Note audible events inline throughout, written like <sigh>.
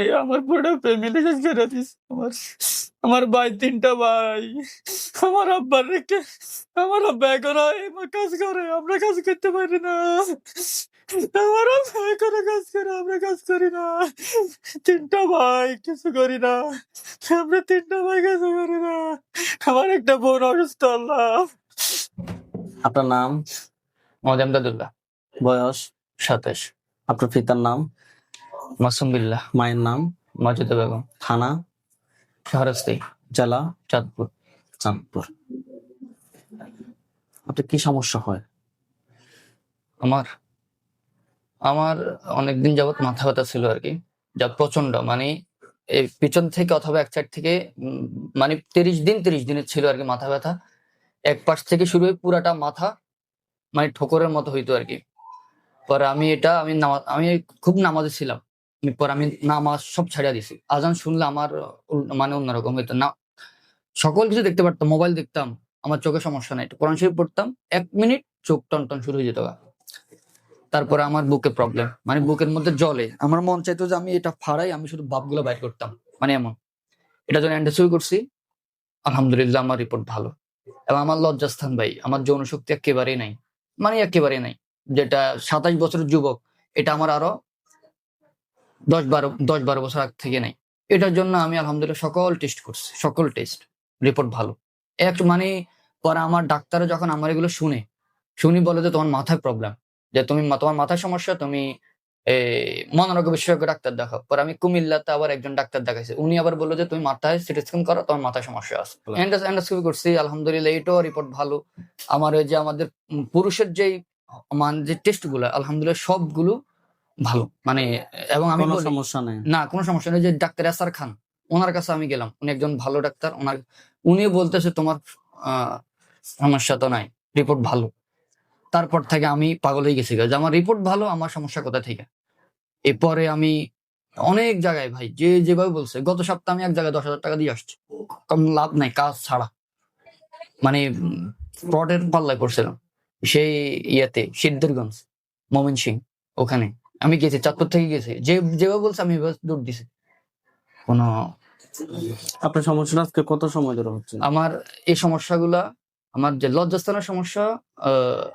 এই আমার পুরো ফ্যামিলি শেষ করে দিস। আমার আমার ভাই তিনটা ভাই আমার আব্বার রেখে আমার আব্বা এখন আমার কাজ করে আমরা কাজ করতে পারি না। আমার আব্বা এখনও কাজ করে আমরা কাজ করি না। তিনটা ভাই কিছু করি না। আমরা তিনটা ভাই কিছু করি না। আমার একটা বোন অসুস্থ আল্লাহ। আপনার নাম? মোহাম্মদ বয়স? সাতাশ। আপনার পিতার নাম? মাসুম বিল্লাহ। মায়ের নাম? মাজুদা বেগম। থানা? শাহরাস্তি জেলা? চাঁদপুর। চাঁদপুর। আপনার কি সমস্যা হয়? আমার আমার অনেকদিন যাবত মাথা ব্যথা ছিল আর কি। যা প্রচণ্ড মানে এই পিছন থেকে অথবা এক সাইড থেকে মানে তিরিশ দিন তিরিশ দিনের ছিল আর কি মাথা ব্যথা। এক পাশ থেকে শুরু হয়ে পুরাটা মাথা মানে ঠোকরের মতো হইতো আর কি। পরে আমি এটা আমি নামাজ আমি খুব নামাজে ছিলাম। আমি পরে আমি নামাজ সব ছাড়িয়ে দিছি আজান শুনলে আমার মানে অন্যরকম হইতো। না, সকল কিছু দেখতে পারতাম মোবাইল দেখতাম, আমার চোখে সমস্যা নাই। কোরআন শরীফ পড়তাম, এক মিনিট চোখ টন টন শুরু হয়ে যেত তারপরে আমার বুকে প্রবলেম মানে বুকের মধ্যে জলে। আমার মন চাইতো যে আমি এটা ফাড়াই, আমি শুধু বাপগুলো বাইর করতাম মানে এমন। এটা যখন অ্যান্ডাসুই করছি, আলহামদুলিল্লাহ আমার রিপোর্ট ভালো। এবং আমার লজ্জাস্থান ভাই, আমার যৌন শক্তি একেবারেই নাই মানে একেবারেই নাই। যেটা সাতাশ বছরের যুবক, এটা আমার আরও দশ বারো দশ বারো বছর আগ থেকে নাই। এটার জন্য আমি আলহামদুলিল্লাহ সকল টেস্ট করছি সকল টেস্ট রিপোর্ট ভালো। এক মানে পরে আমার ডাক্তারে যখন আমার এগুলো শুনে শুনি বলে যে তোমার মাথায় প্রবলেম যে তুমি তোমার মাথায় সমস্যা তুমি মনোরোগ বিশেষজ্ঞ ডাক্তার দেখাও। পরে আমি কুমিল্লাতে আবার একজন ডাক্তার দেখাইছি উনি আবার বলল যে তুমি মাথায় সিটি স্ক্যান করো তোমার মাথায় সমস্যা আছে। এন্ডোস্কোপি করছি আলহামদুলিল্লাহ এটাও রিপোর্ট ভালো। আমার ওই যে আমাদের পুরুষের যেই মানে যে টেস্টগুলো আলহামদুলিল্লাহ সবগুলো ভালো। মানে এবং আমি কোনো সমস্যা নেই। না কোনো সমস্যা নেই যে ডাক্তার এসার খান ওনার কাছে আমি গেলাম। উনি একজন ভালো ডাক্তার ওনার উনি বলতেছে তোমার সমস্যা তো নাই রিপোর্ট ভালো। তারপর থেকে আমি পাগল হয়ে গেছি যে আমার রিপোর্ট ভালো আমার সমস্যা কোথা থেকে? এরপরে আমি অনেক জায়গায় ভাই যে যেভাবে বলছে গত সপ্তাহে আমি এক জায়গায় দশ হাজার টাকা দিয়ে আসছি। কম লাভ নাই কাজ ছাড়া। মানে ফ্রডের পাল্লায় পড়ছিলাম। সেই ইয়েতে সিদ্ধিরগঞ্জ মোমিন সিং ওখানে। আমি গেছি চাঁদপুর থেকে গেছি। যে যেভাবে বলছে আমি দৌড় দিছি। কোনো আপনার সমস্যাটা আজকে কত সময় ধরে হচ্ছে? আমার এই সমস্যাগুলা আমার যে লজ্জাস্থানের সমস্যা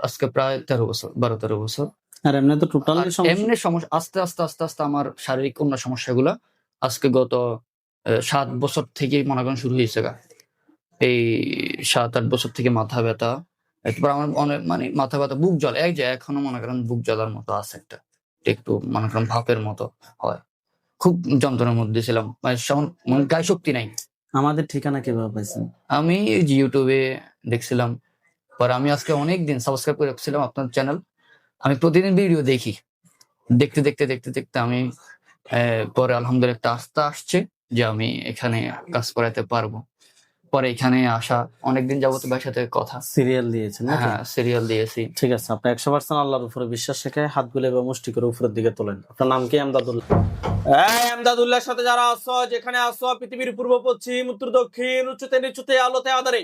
আজকে প্রায় তেরো বছর বারো তেরো বছর। আর এমনি তো টোটাল এমনি সমস্যা আস্তে আস্তে আস্তে আস্তে আমার শারীরিক অন্য সমস্যাগুলা আজকে গত সাত বছর থেকে মনে করেন শুরু হয়েছে গা। এই সাত আট বছর থেকে মাথা ব্যথা এরপর আমার অনেক মানে মাথা ব্যথা বুক জল এক যে এখনও মনে করেন বুক জ্বলার মতো আছে একটা। একটু করেন ভাপের মতো হয়। খুব যন্ত্রণার মধ্যে ছিলাম। মানে মানে গায়ে শক্তি নাই। আমাদের ঠিকানা কীভাবে পাইছেন? আমি ইউটিউবে দেখছিলাম। পর আমি আজকে অনেক দিন সাবস্ক্রাইব করে রাখছিলাম আপনার চ্যানেল আমি প্রতিদিন ভিডিও দেখি। দেখতে দেখতে দেখতে দেখতে আমি পরে আলহামদুলিল্লাহ একটা আস্থা আসছে যে আমি এখানে কাজ করাতে পারব। পরে এখানে আসা অনেকদিন যাবত ভাইয়ের সাথে কথা। সিরিয়াল দিয়েছেন হ্যাঁ সিরিয়াল দিয়েছি। ঠিক আছে আপনি একশো পার্সেন্ট আল্লাহর উপরে বিশ্বাস রেখে হাত গুলে বা মুষ্টি করে উপরের দিকে তোলেন। আপনার নাম কি? আমদাদুল্লাহ। এই আমদাদুল্লাহর সাথে যারা আসো যেখানে আসো পৃথিবীর পূর্ব পশ্চিম উত্তর দক্ষিণ উচ্চতে নিচুতে আলোতে আধারে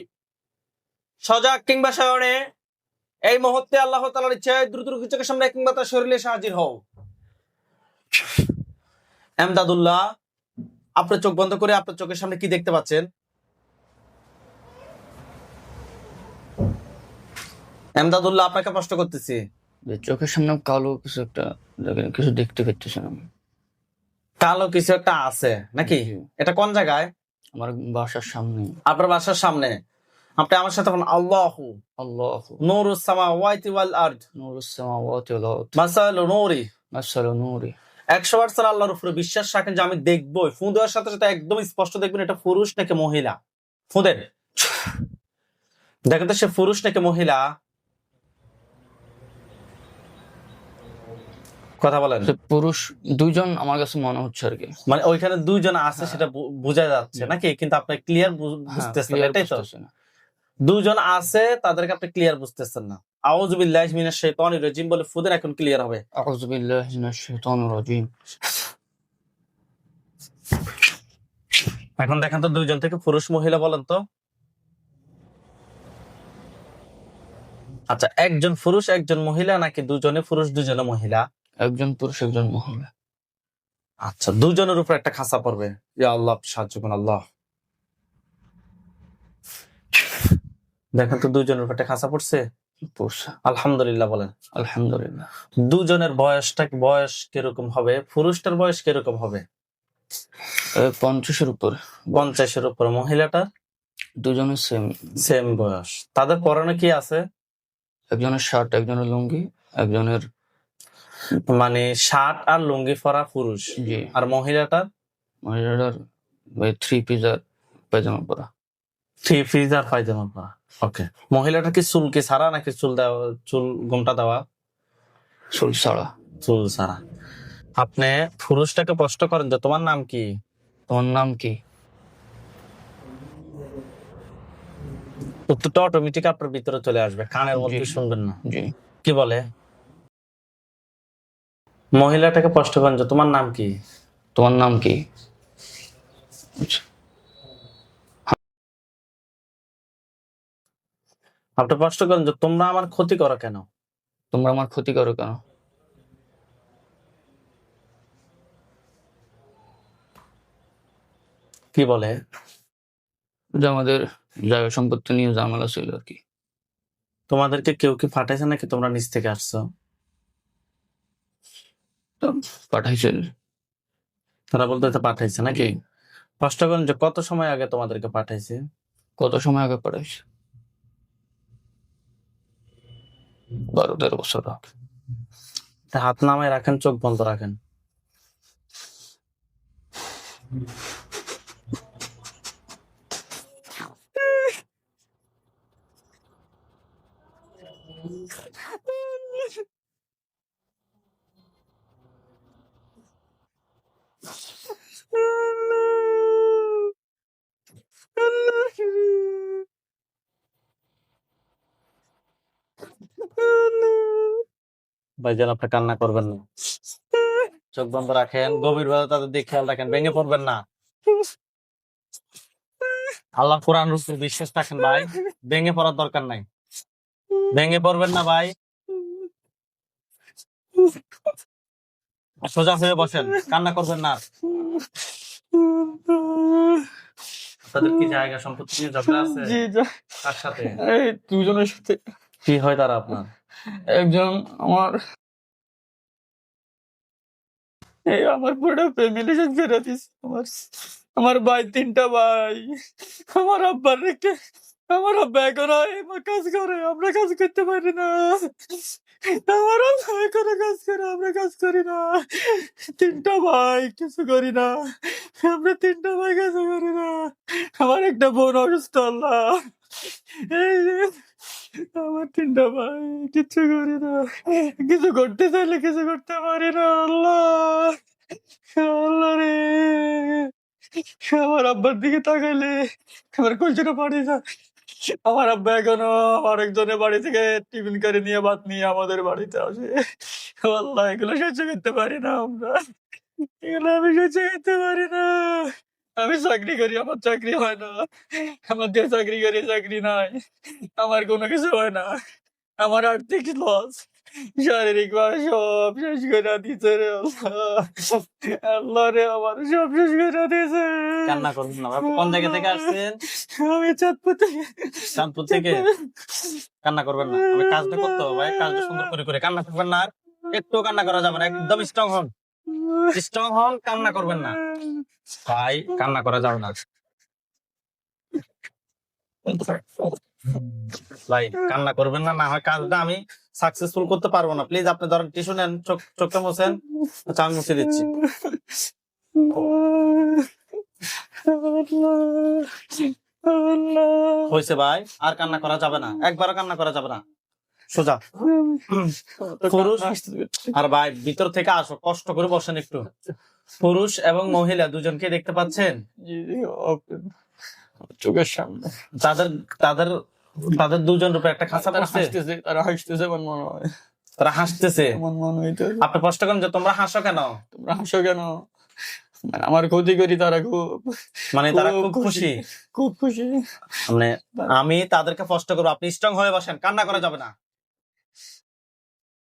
সজাগ কিংবা শয়নে এই মুহূর্তে আল্লাহ তালার ইচ্ছায় দ্রুত দ্রুত চোখের সামনে কিংবা তার শরীরে হাজির হও। আমদাদুল্লাহ আপনার চোখ বন্ধ করে আপনার চোখের সামনে কি দেখতে পাচ্ছেন? আমদাদুল্লাহ আপনাকে প্রশ্ন করতেছি। চোখের সামনে কালো কিছু একটা কিছু দেখতে পাচ্ছিলাম কালো কিছু একটা আছে নাকি? এটা কোন জায়গায়? আমার বাসার সামনে। আপনার বাসার সামনে। আপনি আমার সাথে বলুন আল্লাহু। আল্লাহ। নূরুস সামাওয়াতি ওয়াল আরদ। নূরুস সামাওয়াতি ওয়াল আরদ। মাসালু নূরি। মাসালু নূরি। একশো বার সাল আল্লাহর উপরে বিশ্বাস রাখেন যে আমি দেখব ফু দেওয়ার সাথে সাথে একদম স্পষ্ট দেখবেন এটা পুরুষ নাকি মহিলা? ফুঁদেন দেখেন তো সে পুরুষ নাকি মহিলা? কথা বলেন। পুরুষ দুইজন আমার কাছে মনে হচ্ছে আর কি। মানে ওইখানে দুইজন আছে। সেটা বোঝা যাচ্ছে নাকি? কিন্তু আপনি ক্লিয়ার বুঝতেছেন এটাই তো। দুজন আছে তাদেরকে আপনি ক্লিয়ার বুঝতেছেন না। আউযুবিল্লাহি মিনাশ শাইতানির রাজিম বলে ফুদের এখন ক্লিয়ার হবে। আউযু বিল্লাহি মিনাশ শাইতানির রাজিম। এখন দেখেন তো দুইজন থেকে পুরুষ মহিলা বলেন তো। আচ্ছা একজন পুরুষ একজন মহিলা নাকি দুজনে পুরুষ দুজনে মহিলা? একজন পুরুষ একজন মহিলা। আচ্ছা দুজনের উপর একটা খাসা পড়বে। ইয়া আল্লাহ সাহায্য করুন আল্লাহ। দেখেন তো দুজনের উপর একটা খাসা পড়ছে? আলহামদুলিল্লাহ বলেন। আলহামদুলিল্লাহ। দুজনের বয়সটা বয়স কীরকম হবে? পুরুষটার বয়স কীরকম হবে? পঞ্চাশের উপর। পঞ্চাশের উপর। মহিলাটার? দুজনের সেম সেম বয়স। তাদের পরনে কি আছে? একজনের শার্ট একজনের লুঙ্গি একজনের মানে শার্ট আর লুঙ্গি পরা পুরুষ আর মহিলাটার? মহিলাটার থ্রি পিস আর পায়জামা পরা। থ্রি পিস আর পায়জামা পরা। ওকে মহিলাটার কি চুল কি ছাড়া নাকি চুল দেওয়া চুল ঘুমটা দেওয়া? চুল ছাড়া। চুল ছাড়া। আপনি পুরুষটাকে প্রশ্ন করেন যে তোমার নাম কি? তোমার নাম কি? উত্তরটা অটোমেটিক আপনার ভিতরে চলে আসবে কানের মধ্যে শুনবেন না। জি। কি বলে? মহিলাটাকে প্রশ্ন করেন যে তোমার নাম কি? তোমার নাম কি? আপনি প্রশ্ন করেন যে তোমরা আমার ক্ষতি করো কেন? তোমরা আমার ক্ষতি করো কেন? কি বলে? যে আমাদের জায়গা সম্পত্তি নিয়ে ঝামেলা ছিল আর কি। তোমাদেরকে কেউ কি ফাটাইছে নাকি তোমরা নিচ থেকে আসছো? তো পাঠাইছিল তারা বলতে পাঠাইছে নাকি? প্রশ্ন করেন যে কত সময় আগে তোমাদেরকে পাঠাইছে? কত সময় আগে পাঠাইছে? বারো তেরো বছর আগে। হাত নামায় রাখেন চোখ বন্ধ রাখেন। <laughs> <laughs> ভাইজান, আপনি কান্না করবেন না। চোখ বন্ধ রাখেন গভীর ভাবে তাদের দিকে খেয়াল রাখেন, ভেঙে পড়বেন না। আল্লাহ কোরআন রসুল বিশ্বাস রাখেন ভাই, ভেঙে পড়ার দরকার নাই। ভেঙে পড়বেন না ভাই। সোজা হয়ে বসেন কান্না করবেন না। তাদের কি জায়গা সম্পত্তি নিয়ে ঝগড়া আছে? জি তার সাথে? এই দুজনের সাথে। কি হয় তারা আপনার? একজন আমার এই আমার পুরো ফ্যামিলি করে দিস আমার আমার ভাই তিনটা ভাই। আমার আব্বার রেখে আমার আব্বা এখন কাজ করে, আমরা কাজ করতে পারি না। আমার আব্বা এখন কাজ করে, আমরা কাজ করি না। তিনটা ভাই, কিছু করি না। আমরা তিনটা ভাই, কিছু করি না। আমার একটা বোন অসুস্থ, আল্লাহ। এই আমার তিনটা ভাই, কিচ্ছু করি না। কিছু করতে চাইলে কিছু করতে পারি না, আল্লাহ। আল্লাহ রে। আমার আব্বার দিকে তাকাইলে, আমার কলচটা পাড়ি যায়। আমার আব্বা এখনও আরেকজনের বাড়ি থেকে টিফিন করে নিয়ে ভাত নিয়ে আমাদের বাড়িতে আসে। আল্লাহ, এগুলো সহ্য করতে পারি না আমরা। এগুলো আমি সহ্য করতে পারি না। আমি চাকরি করি, আমার চাকরি হয় না। আমার দিয়ে চাকরি করি, চাকরি নাই। আমার কোনো কিছু হয় না। আমার আর্থিক লস শারীরিক ভাবে সব শেষ করে দিছে রে আল্লাহ। আল্লাহ রে আমার সব শেষ করে দিয়েছে কান্না করবেন না কোন জায়গা থেকে আসছেন? আমি চাঁদপুর থেকে। চাঁদপুর থেকে? কান্না করবেন না আমি কাজটা করতে হবে ভাই কাজটা সুন্দর করে করে কান্না করবেন না আর। একটু কান্না করা যাবে না একদম স্ট্রং হন। স্ট্রং হন কান্না করবেন না। ভাই কান্না করা যাবে না। <laughs> ভাই কান্না করবেন না না হয় কাজটা আমি সাকসেসফুল করতে পারব না। প্লিজ আপনি ধরেন টিস্যু নেন চোখ চোখটা মোছেন আচ্ছা আমি মুছে দিচ্ছি। হয়েছে ভাই আর কান্না করা যাবে না। একবারও কান্না করা যাবে না। সোজা। <laughs> পুরুষ আর ভাই ভিতর থেকে আসো কষ্ট করে বসেন একটু। পুরুষ এবং মহিলা দুজনকে দেখতে পাচ্ছেন? চোখের সামনে। তাদের তাদের তাদের দুজন রূপে একটা খাঁচা হাসতেছে তারা হাসতেছে আমার মনে হয়। তারা হাসতেছে? আমার মনে হইতে আপনি প্রশ্ন করেন যে তোমরা হাসো কেন? তোমরা হাসো কেন? মানে আমার ক্ষতি করি তারা খুব মানে তারা খুব খুশি। খুব খুশি। মানে আমি তাদেরকে প্রশ্ন করব আপনি স্ট্রং হয়ে বসেন কান্না করা যাবে না।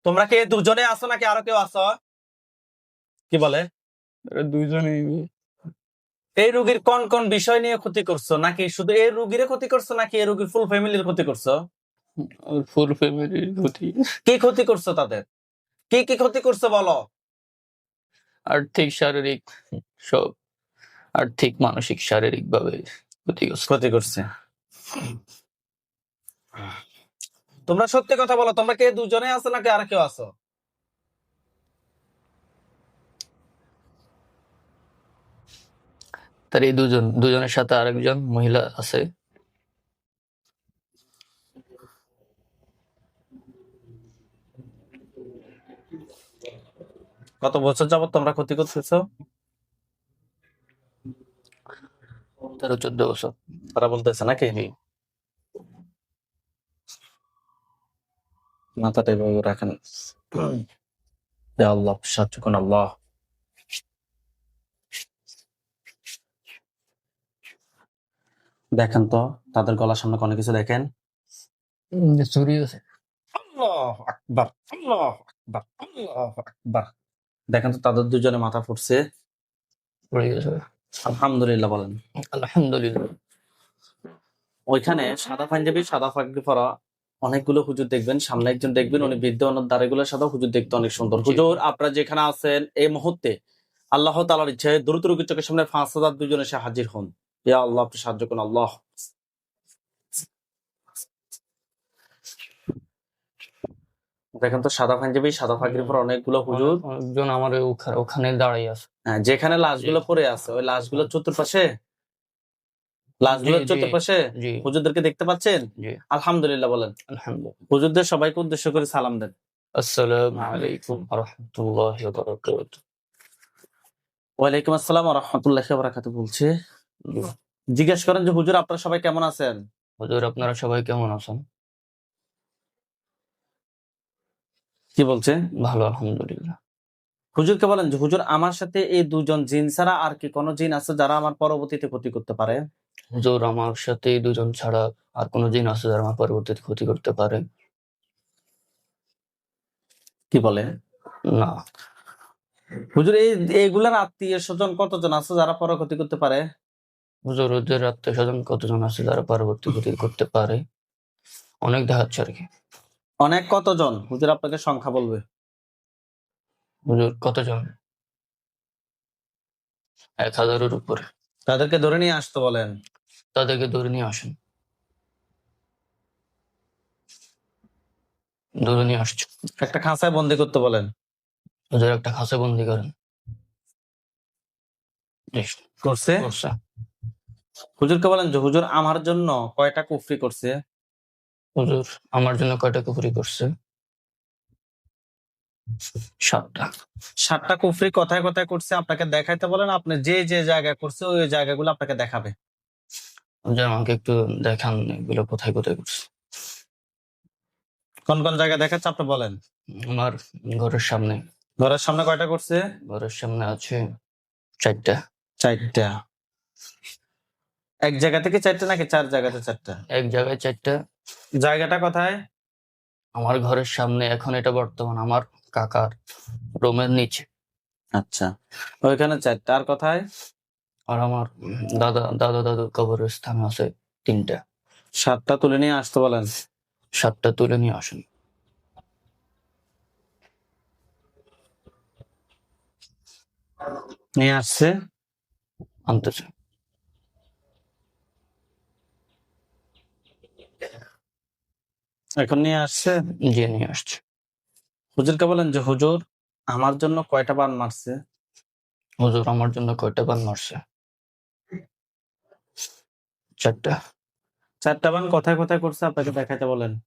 তোমরা কি দুজনে আসো নাকি আরও কেউ আসো কি বলে? দুইজনেই। এই রোগীর কোন কোন বিষয় নিয়ে ক্ষতি করছ? নাকি শুধু এই রোগীর ক্ষতি করছ নাকি এই রোগীর ফুল ফ্যামিলির ক্ষতি করছ? ফুল ফ্যামিলির ক্ষতি। কি ক্ষতি করছ তাদের? কি কি ক্ষতি করছ বলো? আর্থিক শারীরিক সব। আর্থিক মানসিক শারীরিক ভাবে ক্ষতি করছে। তোমরা সত্যি কথা বলো তোমরা কে দুজনে আছো নাকি আর কেউ আছো? তার এই দুজন দুজনের সাথে আরেকজন মহিলা আছে। কত বছর যাবত তোমরা ক্ষতি করতেছো? তেরো চোদ্দ বছর। তারা বলতেছে নাকি? মাথাটা এভাবে রাখেন। <clears throat> আল্লাহ সাহায্য আল্লাহ। দেখেন তো তাদের গলার সামনে অনেক কিছু দেখেন? চুরি আছে আল্লাহ আকবার আল্লাহ আকবার আল্লাহ আকবার। দেখেন তো তাদের দুজনে মাথা ফুটছে। আলহামদুলিল্লাহ বলেন। আলহামদুলিল্লাহ। ওইখানে সাদা পাঞ্জাবি সাদা পাগড়ি পরা অনেকগুলো হুজুর দেখবেন সামনে একজন দেখবেন উনি বৃদ্ধ অনেক দাঁড়িগুলোর সাদা হুজুর দেখতে অনেক সুন্দর। হুজুর আপনারা যেখানে আছেন এই মুহূর্তে আল্লাহ তালার ইচ্ছে দ্রুত রোগীর চোখের সামনে পাঁচ হাজার দুজন এসে হাজির হন। ইয়া আল্লাহ আপনি সাহায্য করুন আল্লাহ দেখেন তো সাদা পাঞ্জাবি সাদা পাগড়ি পরা অনেকগুলো হুজুর। একজন আমার ওখানে দাঁড়িয়ে আছে। হ্যাঁ, যেখানে লাশগুলো পড়ে আছে ওই লাশগুলোর চতুর্পাশে? লাশগুলোর। চতুর্পাশে? হুজুরদেরকে দেখতে পাচ্ছেন? আলহামদুলিল্লাহ বলেন। আলহামদুলিল্লাহ। হুজুরদের সবাইকে উদ্দেশ্য করে সালাম দেন। আসসালামু আলাইকুম রহমতুল্লাহ বারাকাতুহু। ওয়ালাইকুম আসসালাম রহমতুল্লাহ বারাকাতু বলছে। জিজ্ঞেস করেন যে হুজুর আপনারা সবাই কেমন আছেন? হুজুর আপনারা সবাই কেমন আছেন? কি বলছে? ভালো আলহামদুলিল্লাহ। হুজুরকে বলেন যে হুজুর আমার সাথে এই দুজন জিন ছাড়া আর কি কোনো জিন আছে যারা আমার পরবর্তীতে ক্ষতি করতে পারে? হুজুর আমার সাথে এই দুজন ছাড়া আর কোনো জিন আছে যারা আমার পরবর্তীতে ক্ষতি করতে পারে? কি বলে? না। হুজুর এই এগুলার আত্মীয় স্বজন কতজন আছে যারা পর ক্ষতি করতে পারে? হুজুর ওদের আত্মীয় স্বজন কতজন আছে যারা পরবর্তী ক্ষতি করতে পারে? অনেক দেখাচ্ছে আর কি। অনেক কতজন? হুজুর আপনাকে সংখ্যা বলবে। হুজুর কতজন? এক হাজারের উপরে। তাদেরকে ধরে নিয়ে আসতে বলেন। তাদেরকে ধরে নিয়ে আসেন। ধরে নিয়ে আসছে একটা খাঁচায় বন্দি করতে বলেন। হুজুর একটা খাঁচায় বন্দি করেন। করছে। হুজুরকে বলেন যে হুজুর আমার জন্য কয়টা কুফরি করছে? হুজুর আমার জন্য কয়টা কুফরি করছে? সাতটা। সাতটা কুফরি কথায় কথায় করছে? আপনাকে দেখাইতে বলেন আপনি যে যে জায়গায় করছে ওই জায়গাগুলো আপনাকে দেখাবে। হুজুর আমাকে একটু দেখান এগুলো কোথায় কোথায় করছে। কোন কোন জায়গা দেখাচ্ছে আপনি বলেন। আমার ঘরের সামনে। ঘরের সামনে কয়টা করছে? ঘরের সামনে আছে চারটা। চারটা। এক জায়গা থেকে চারটা নাকি চার জায়গাতে চারটা? এক জায়গায় চারটা। জায়গাটা কোথায়? আমার ঘরের সামনে এখন এটা বর্তমান আমার কাকার রুমের নিচে। আচ্ছা ওইখানে চারটা। আর কোথায়? আর আমার দাদা দাদা দাদুর কবরের স্থান আছে তিনটা। সাতটা তুলে নিয়ে আসতে বলেন। সাতটা তুলে নিয়ে আসেন। নিয়ে আসছে। আনতেছে। এখন নিয়ে আসছে? যে নিয়ে আসছে। হুজুরকে বলেন যে হুজুর আমার জন্য কয়টা বান মারছে? হুজুর আমার জন্য কয়টা বান মারছে? চারটা। চারটা বান কোথায় কোথায় করছে? আপনাকে দেখাইতে বলেন।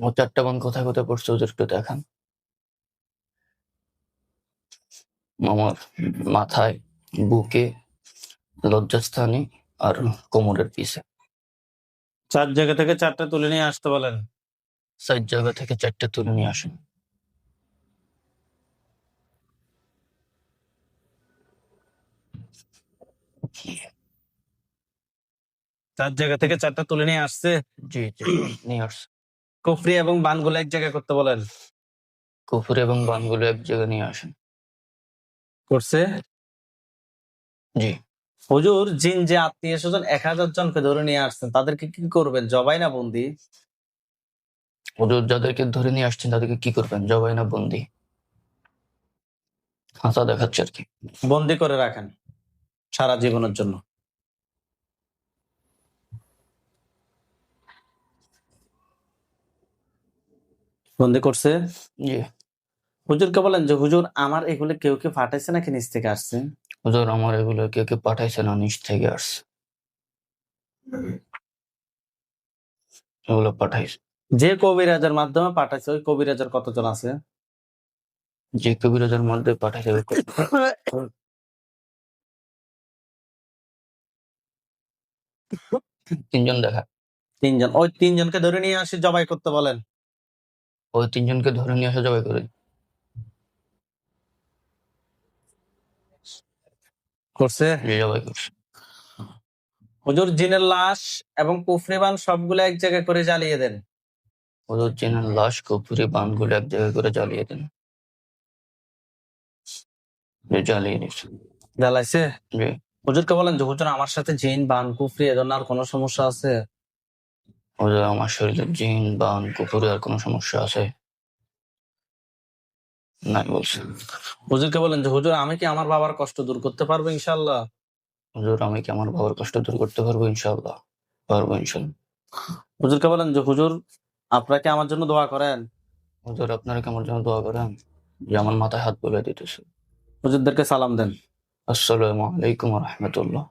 ও চারটা বান কোথায় কোথায় করছে? হুজুর একটু দেখান। আমার মাথায় বুকে লজ্জাস্থানে আর কোমরের পিছে। চার জায়গা থেকে চারটা তুলে নিয়ে আসতে বলেন। সাইড জায়গা থেকে চারটে তুলে নিয়ে আসেন। চার জায়গা থেকে চারটা তুলে নিয়ে আসছে। জি জি নিয়ে আসছে। কুফরি এবং বানগুলো এক জায়গায় করতে বলেন। কুফুর এবং বানগুলো এক জায়গায় নিয়ে আসেন। করছে? জি। হুজুর জিন যে আত্মীয় স্বজন এক হাজার জনকে ধরে নিয়ে আসছেন তাদেরকে কি করবেন? জবাই না বন্দি? হুজুর যাদেরকে ধরে নিয়ে আসছেন তাদেরকে কি করবেন? জবাই না বন্দি? হাসা দেখাচ্ছে আর কি। বন্দি করে রাখেন সারা জীবনের জন্য। বন্দি করছে? জি। হুজুরকে বলেন যে হুজুর আমার এগুলো কেউ কেউ ফাটাইছে নাকি নিচ থেকে আসছে? হুজুর আমার এগুলো কেউ কে পাঠাইছে না নিচ থেকে আসছে? এগুলো পাঠাইছে। যে কবিরাজের মাধ্যমে পাঠাইছে ওই কবিরাজের কতজন আছে? যে কবিরাজের মধ্যে পাঠাইছে তিনজন দেখা। তিনজন। ওই তিনজনকে ধরে নিয়ে আসি জবাই করতে বলেন। ওই তিনজনকে ধরে নিয়ে আসা জবাই করে। করছে? জবাই করছে। হুজুর জিনের লাশ এবং কুফরিবান সবগুলো এক জায়গায় করে জ্বালিয়ে দেন। ওদের চেনার লাশ কপুরি বানগুলো এক জায়গায় করে জ্বালিয়ে দেন। জ্বালিয়ে দিচ্ছে জ্বালাইছে? হুজুরকে বলেন যে হুজুর আমার সাথে জিন বান কুফরি এ ধরনের আর কোনো সমস্যা আছে? ওদের আমার শরীরে জিন বান কুপুরে আর কোনো সমস্যা আছে? নাই বলছে। হুজুরকে বলেন যে হুজুর আমি কি আমার বাবার কষ্ট দূর করতে পারব ইনশাল্লাহ? হুজুর আমি কি আমার বাবার কষ্ট দূর করতে পারব ইনশাআল্লাহ পারব ইনশাল্লাহ। হুজুরকে বলেন যে হুজুর আপনারা কি আমার জন্য দোয়া করেন। হুজুর আপনারা কি আমার জন্য দোয়া করেন? যে আমার মাথায় হাত বলে দিতেছে। হুজুরদেরকে সালাম দেন। আসসালামু আলাইকুম রহমতুল্লাহ।